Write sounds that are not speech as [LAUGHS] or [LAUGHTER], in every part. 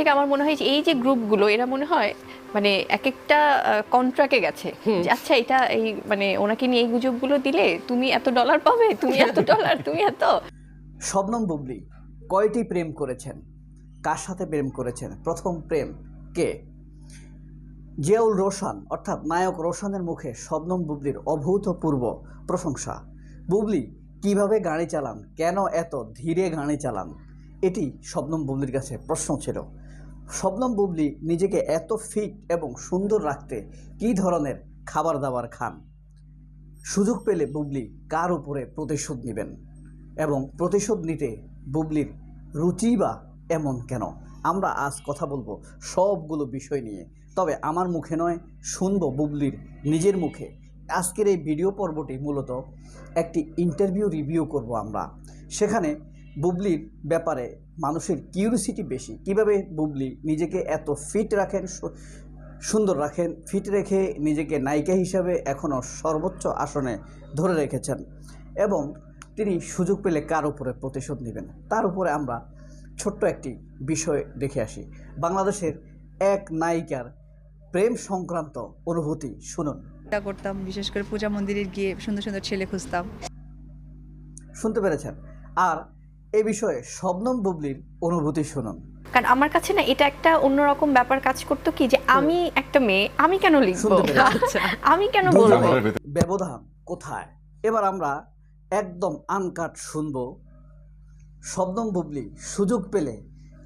থেকে আমার মনে হয় যে এই যে গ্রুপগুলো এরা মনে হয় মানে এক একটা কন্ট্রাক্টে গেছে। আচ্ছা এটা এই মানে ওনাকে নিয়ে এই গুজবগুলো দিলে তুমি এত ডলার পাবে তুমি এত [LAUGHS] ডলার তুমি এত। শবনম বুবলি কয়টি প্রেম করেছেন? কার সাথে প্রেম করেছেন? প্রথম প্রেম কে? জিয়াউল রোশান অর্থাৎ নায়ক রোশানের মুখে শবনম বুবলির অভূতপূর্ব প্রশংসা। বুবলি কীভাবে গাড়ি চালান? কেন এত ধীরে গাড়ি চালান? এটি শবনম বুবলির কাছে প্রশ্ন ছিল। শবনম বুবলি নিজেকে এত ফিট এবং সুন্দর রাখতে কী ধরনের খাবার দাবার খান? সুযোগ পেলে বুবলি কার উপরে প্রতিশোধ নেবেন? এবং প্রতিশোধ নিতে বুবলির রুচি বা এমন কেন? আমরা আজ কথা বলব সবগুলো বিষয় নিয়ে। তবে আমার মুখে নয়, শুনব বুবলির নিজের মুখে। আজকের এই ভিডিও পর্বটি মূলত একটি ইন্টারভিউ রিভিউ করব আমরা। সেখানে বুবলির ব্যাপারে মানুষের কিউরিসিটি বেশি। কীভাবে বুবলি নিজেকে এত ফিট রাখেন সুন্দর রাখেন ফিট রেখে নিজেকে নায়িকা হিসাবে এখনও সর্বোচ্চ আসনে ধরে রেখেছেন এবং তিনি সুযোগ পেলে কার উপরে প্রতিশোধ নেবেন? তার উপরে আমরা ছোট্ট একটি বিষয় দেখে আসি। বাংলাদেশের এক নায়িকার প্রেম সংক্রান্ত অনুভূতি শুনুন। করতাম বিশেষ করে পূজা মন্দিরে গিয়ে সুন্দর সুন্দর ছেলে খুঁজতাম। শুনতে পেরেছেন। আর এ বিষয়ে শবনম বুবলির অনুভূতি শুনুন। কারণ আমার কাছে না এটা একটা অন্যরকম ব্যাপার কাজ করতো কি যে আমি একটা মেয়ে আমি কেন লিখব? আমি কেন বলব? ব্যবধান কোথায়? এবার আমরা একদম আনকাট শুনব। শবনম বুবলি সুযোগ পেলে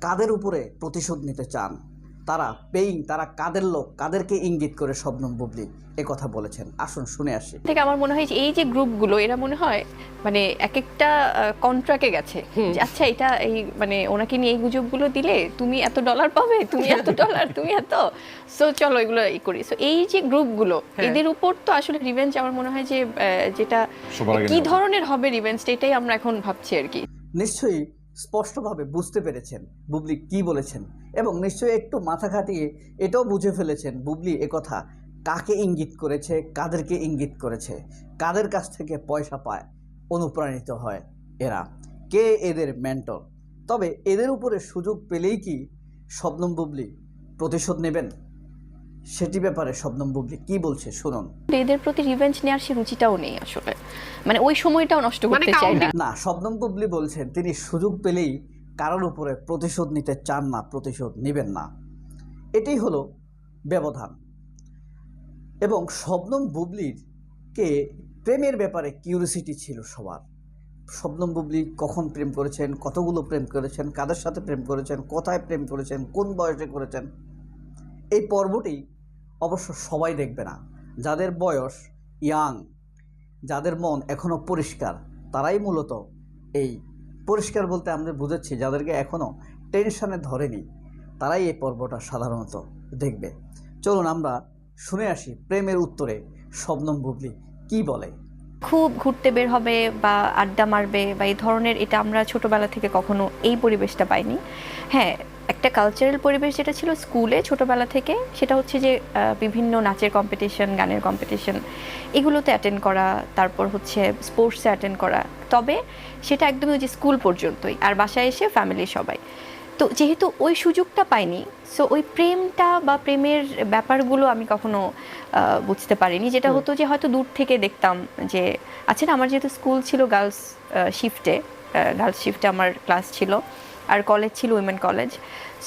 কাদের উপরে প্রতিশোধ নিতে চান? তারা পেইং তারা কাদের লোক কাদেরকে ইঙ্গিত করে শবনম বুবলি? এ কথা বলেছেন। আসুন শুনে আসি। থেকে আমার মনে হয় যে এই যে গ্রুপগুলো এরা মনে হয় মানে এক একটা কন্ট্রাক্টে গেছে। আচ্ছা এটা এই মানে ওনাকে নিয়ে এই গুজবগুলো দিলে তুমি এত ডলার পাবে তুমি এত ডলার তুমি এত। সো চলো এগুলো ই করি। সো এই যে গ্রুপগুলো এদের উপর তো আসলে রিভেঞ্জ আমার মনে হয় যে আহ, যেটা কি ধরনের হবে রিভেঞ্জটা এটাই আমরা এখন ভাবছি আর কি। নিশ্চয়ই স্পষ্টভাবে বুঝতে পেরেছেন বুবলি কি বলেছেন এবং নিশ্চয়ই একটু মাথা খাটিয়ে এটাও বুঝে ফেলেছেন বুবলি একথা কাকে ইঙ্গিত করেছে, কাদেরকে ইঙ্গিত করেছে, কাদের কাছ থেকে পয়সা পায়, অনুপ্রাণিত হয় এরা, কে এদের মেন্টর তবে এদের উপরে সুযোগ পেলেই কি শবনম বুবলি প্রতিশোধ নেবেন? সেটি ব্যাপারে শবনম বুবলি কি বলছে? শুনুন। এদের প্রতি রিভেঞ্জ নেওয়ার সে রুচিটাও নেই আসলে। মানে ওই সময়টাও নষ্ট মানে করতে চাই না। না শবনম বুবলি বলছেন তিনি সুযোগ পেলেই কারোর উপরে প্রতিশোধ নিতে চান না প্রতিশোধ নেবেন না। এটাই হলো ব্যবধান। এবং শবনম বুবলির কে প্রেমের ব্যাপারে কিউরিসিটি ছিল সবার। শবনম বুবলি কখন প্রেম করেছেন কতগুলো প্রেম করেছেন কাদের সাথে প্রেম করেছেন কোথায় প্রেম করেছেন কোন বয়সে করেছেন এই পর্বটি অবশ্য সবাই দেখবে না। যাদের বয়স ইয়াং যাদের মন এখনও পরিষ্কার, তারাই মূলত এই পরিষ্কার বলতে আমরা বুঝাচ্ছি যাদেরকে এখনও টেনশানে ধরেনি, তারাই এই পর্বটা সাধারণত দেখবে। চলুন আমরা শুনে আসি প্রেমের উত্তরে শবনম বুবলি কি বলে। খুব ঘুরতে বের হবে বা আড্ডা মারবে বা এই ধরনের এটা আমরা ছোটবেলা থেকে কখনো এই পরিবেশটা পাইনি। হ্যাঁ একটা কালচারাল পরিবেশ যেটা ছিল স্কুলে ছোটবেলা থেকে সেটা হচ্ছে যে বিভিন্ন নাচের কম্পিটিশন গানের কম্পিটিশন এগুলোতে অ্যাটেন্ড করা, তারপর হচ্ছে স্পোর্টসে অ্যাটেন্ড করা। তবে সেটা একদমই ওই যে স্কুল পর্যন্তই। আর বাসায় এসে ফ্যামিলি সবাই। তো যেহেতু ওই সুযোগটা পাইনি সো ওই প্রেমটা বা প্রেমের ব্যাপারগুলো আমি কখনো বুঝতে পারিনি। যেটা হতো যে হয়তো দূর থেকে দেখতাম যে আচ্ছা না আমার যেহেতু স্কুল ছিল গার্লস শিফটে গার্লস শিফটে আমার ক্লাস ছিল আর কলেজ ছিল উইমেন কলেজ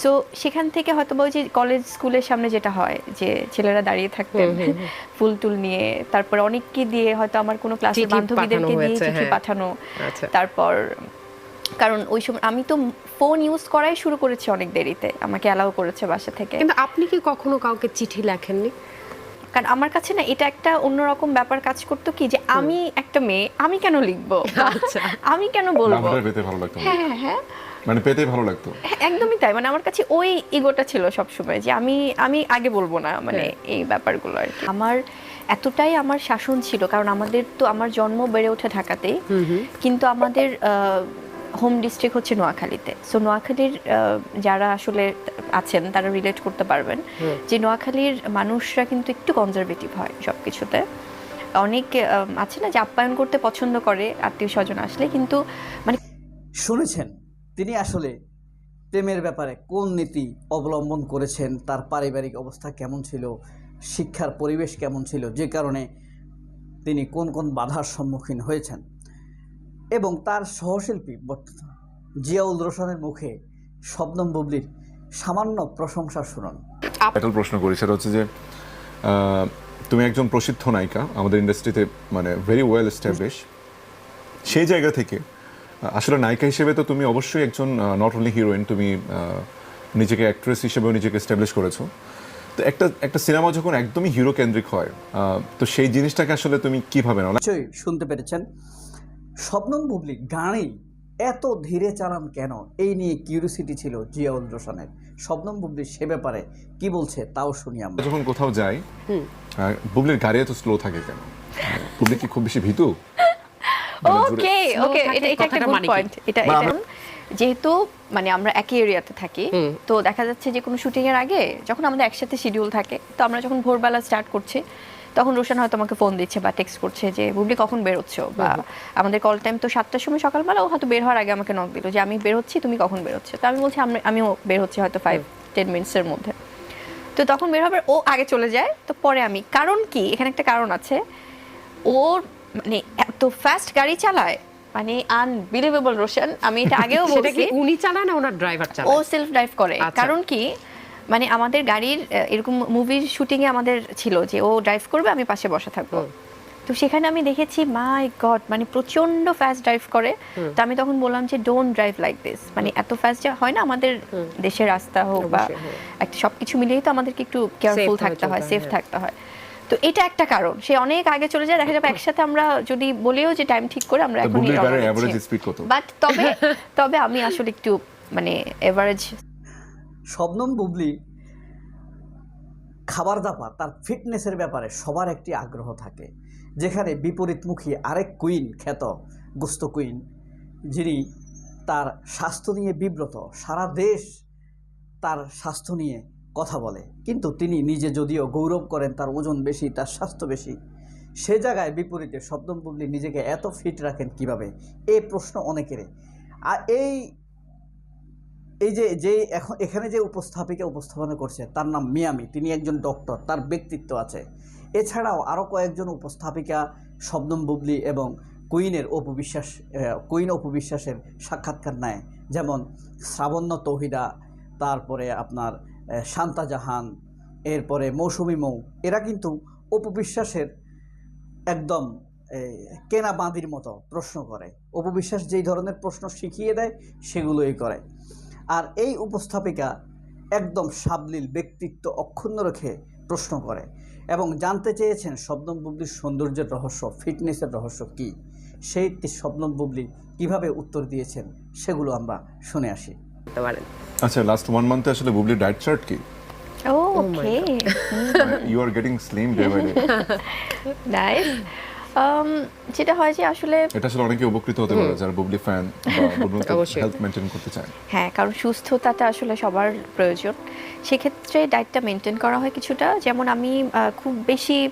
সো সেখান থেকে হয়তো বা যে কলেজ স্কুলের সামনে যেটা হয় যে ছেলেরা দাঁড়িয়ে থাকতেন [LAUGHS] ফুল টুল নিয়ে তারপর অনেককে দিয়ে হয়তো আমার কোনো ক্লাসের বান্ধবীদেরকে পাঠানো দিয়ে চিঠি হ্যাঁ। পাঠানো আচ্ছা। তারপর কারণ ওই সময় আমি তো ফোন ইউজ করাই শুরু করেছি অনেক দেরিতে। আমাকে অ্যালাউ করেছে বাসা থেকে। কিন্তু আপনি কি কখনো কাউকে চিঠি লেখেননি? কারণ আমার কাছে না এটা একটা অন্যরকম ব্যাপার কাজ করতো কি যে আমি একটা মেয়ে আমি কেন লিখব? আচ্ছা। [LAUGHS] আমি কেন বলব? পেতে ভালো লাগতো হ্যাঁ হ্যাঁ হ্যাঁ। মানে পেতে ভালো লাগতো। একদমই তাই। মানে আমার কাছে ওই ইগোটা ছিল সব সময় যে আমি আমি আগে বলব না মানে এই ব্যাপারগুলো আর কি। আমার এতটাই আমার শাসন ছিল কারণ আমাদের তো আমার জন্ম বেড়ে ওঠে ঢাকাতেই। কিন্তু আমাদের হোম ডিস্ট্রিক্ট হচ্ছে নোয়াখালীতে। সো নোয়াখালীর যারা আসলে আছেন তারা রিলেট করতে পারবেন যে নোয়াখালীর মানুষরা কিন্তু একটু কনজারভেটিভ হয় সব কিছুতে অনেক আছে না যে আপ্যায়ন করতে পছন্দ করে আত্মীয় স্বজন আসলে কিন্তু মানে শুনেছেন তিনি আসলে প্রেমের ব্যাপারে কোন নীতি অবলম্বন করেছেন তার পারিবারিক অবস্থা কেমন ছিল শিক্ষার পরিবেশ কেমন ছিল যে কারণে তিনি কোন কোন বাধার সম্মুখীন হয়েছেন? এবং তার সহশিল্পী জিয়াউল রোশনের মুখে শবনম বুবলির সামান্য প্রশংসা শুনুন একটা প্রশ্ন করি সেটা হচ্ছে যে তুমি একজন প্রসিদ্ধ নায়িকা আমাদের ইন্ডাস্ট্রিতে মানে ভেরি ওয়েল এস্টাবলিশ সেই জায়গা থেকে আসলে নায়িকা হিসেবে তো তুমি অবশ্যই একজন নট অনলি হিরোইন তুমি নিজেকে অ্যাক্ট্রেস হিসেবেও নিজেকে এস্টাবলিশ করেছ। তো একটা একটা সিনেমা যখন একদমই হিরো কেন্দ্রিক হয় তো সেই জিনিসটাকে আসলে তুমি কীভাবে নাও? শুনতে পেরেছেন। শবনম বুবলি গাড়ি এত ধীরে চালান কেন? এই নিয়ে কিউরিসিটি ছিল জিয়াউল রোশনের শবনম বুবলি সে ব্যাপারে কি বলছে তাও শুনি আমরা। যখন কোথাও যাই বুবলির গাড়ি এত স্লো থাকে কেন? বুবলি কি খুব বেশি ভীতু? মানে ওকে ওকে এটা এটা একটা গুড মানে পয়েন্ট এটা মানে এটা যেহেতু মানে আমরা একই এরিয়াতে থাকি তো দেখা যাচ্ছে যে কোনো শুটিং এর আগে যখন আমাদের একসাথে শিডিউল থাকে তো আমরা যখন ভোরবেলা স্টার্ট করছি তখন রোশন হয়তো আমাকে ফোন দিচ্ছে বা টেক্সট করছে যে বুবলি কখন বের হচ্ছ বা আমাদের কল টাইম তো সাতটার সময় সকালবেলা ও হয়তো বের হওয়ার আগে আমাকে নক দিল যে আমি বের হচ্ছি তুমি কখন বের হচ্ছে তো আমি বলছি আমি আমিও বের হচ্ছি হয়তো ফাইভ টেন মিনিটসের মধ্যে। তো তখন বের হবে ও আগে চলে যায় তো পরে আমি। কারণ কি? এখানে একটা কারণ আছে। ওর মানে এত ফাস্ট গাড়ি চালায় মানে আনবিলিভেবল রোশন। আমি এটা আগেও বলছি। উনি চালায় না ওনার ড্রাইভার চালায় ও সেলফ ড্রাইভ করে। আচ্ছা। কারণ কি? মানে আমাদের গাড়ির এরকম মুভির শুটিং এ আমাদের ছিল যে ও ড্রাইভ করবে আমি পাশে বসে থাকব। তো সেখানে আমি দেখেছি মাই গড মানে প্রচণ্ড ফাস্ট ড্রাইভ করে। তো আমি তখন বললাম যে ডোন্ট ড্রাইভ লাইক দিস মানে এত ফাস্ট যা হয় না আমাদের দেশের রাস্তা হোক বা হ্যাঁ। একটা সবকিছু মিলিয়েই তো আমাদেরকে একটু কেয়ারফুল থাকতে হয় সেফ থাকতে হয়। তো এটা একটা কারণ। সে অনেক আগে চলে যায় দেখা যাবে [LAUGHS] একসাথে আমরা যদি বলিও যে টাইম ঠিক করে আমরা এখন বাট তবে [LAUGHS] তবে আমি আসলে একটু মানে এভারেজ শবনম বুবলি খাবার দাবার, তার ফিটনেসের ব্যাপারে সবার একটি আগ্রহ থাকে। যেখানে বিপরীতমুখী আরেক কুইন, খ্যাত গুস্ত কুইন, যিনি তার স্বাস্থ্য নিয়ে বিব্রত, সারা দেশ তার স্বাস্থ্য নিয়ে কথা বলে। কিন্তু তিনি নিজে যদিও গৌরব করেন তার ওজন বেশি, তার স্বাস্থ্য বেশি, সে জায়গায় বিপরীতে শব্দম বুবলি নিজেকে এত ফিট রাখেন কীভাবে? এই প্রশ্ন অনেকেরই। আর এই এই যে যে এখন, এখানে যে উপস্থাপিকা উপস্থাপনা করছে, তার নাম মিয়ামি, তিনি একজন ডক্টর তার ব্যক্তিত্ব আছে। এছাড়াও আরও কয়েকজন উপস্থাপিকা শবনম বুবলি এবং কুইনের অপবিশ্বাস কুইন অপবিশ্বাসের সাক্ষাৎকার নেয়। যেমন শ্রাবণ্য তৌহিদা, তারপরে আপনার শান্তা জাহান, এরপরে মৌসুমি মৌ। এরা কিন্তু অপবিশ্বাসের একদম কেনা বাঁধির মতো প্রশ্ন করে। অপবিশ্বাস যেই ধরনের প্রশ্ন শিখিয়ে দেয়, সেগুলোই করে। আর এই উপস্থাপিকা একদম সাবলীল ব্যক্তিত্ব অক্ষুণ্ণ রেখে প্রশ্ন করে এবং জানতে চেয়েছেন শবনম বুবলির সৌন্দর্যের রহস্য ফিটনেসের রহস্য কী? সেই শবনম বুবলি কীভাবে উত্তর দিয়েছেন সেগুলো আমরা শুনে আসি। আচ্ছা লাস্ট ওয়ান মান্থে আসলে বুবলি ডায়েট চার্ট কি? Oh okay you are getting slim day by day nice যেটা হয় যে আসলে এটা আসলে অনেকে উপকৃত হতে পারে যারা বুবলি ফ্যান বা [LAUGHS] হেলথ মেনটেন করতে চায়। হ্যাঁ কারণ সুস্থতাটা আসলে সবার প্রয়োজন। সেক্ষেত্রে ডায়েটটা মেনটেন করা হয় কিছুটা। যেমন আমি খুব বেশি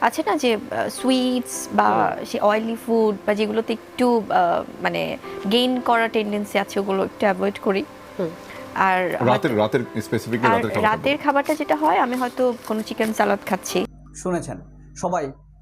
আছে না যে সুইটস বা সে অয়েলি ফুড বা যেগুলোতে একটু আহ, মানে গেইন করার টেন্ডেন্সি আছে ওগুলো একটু অ্যাভয়েড করি। হুম। আর রাতের রাতের স্পেসিফিকলি রাতের খাবারটা যেটা হয় আমি হয়তো কোনো চিকেন সালাদ খাচ্ছি। শুনেছেন। সবাই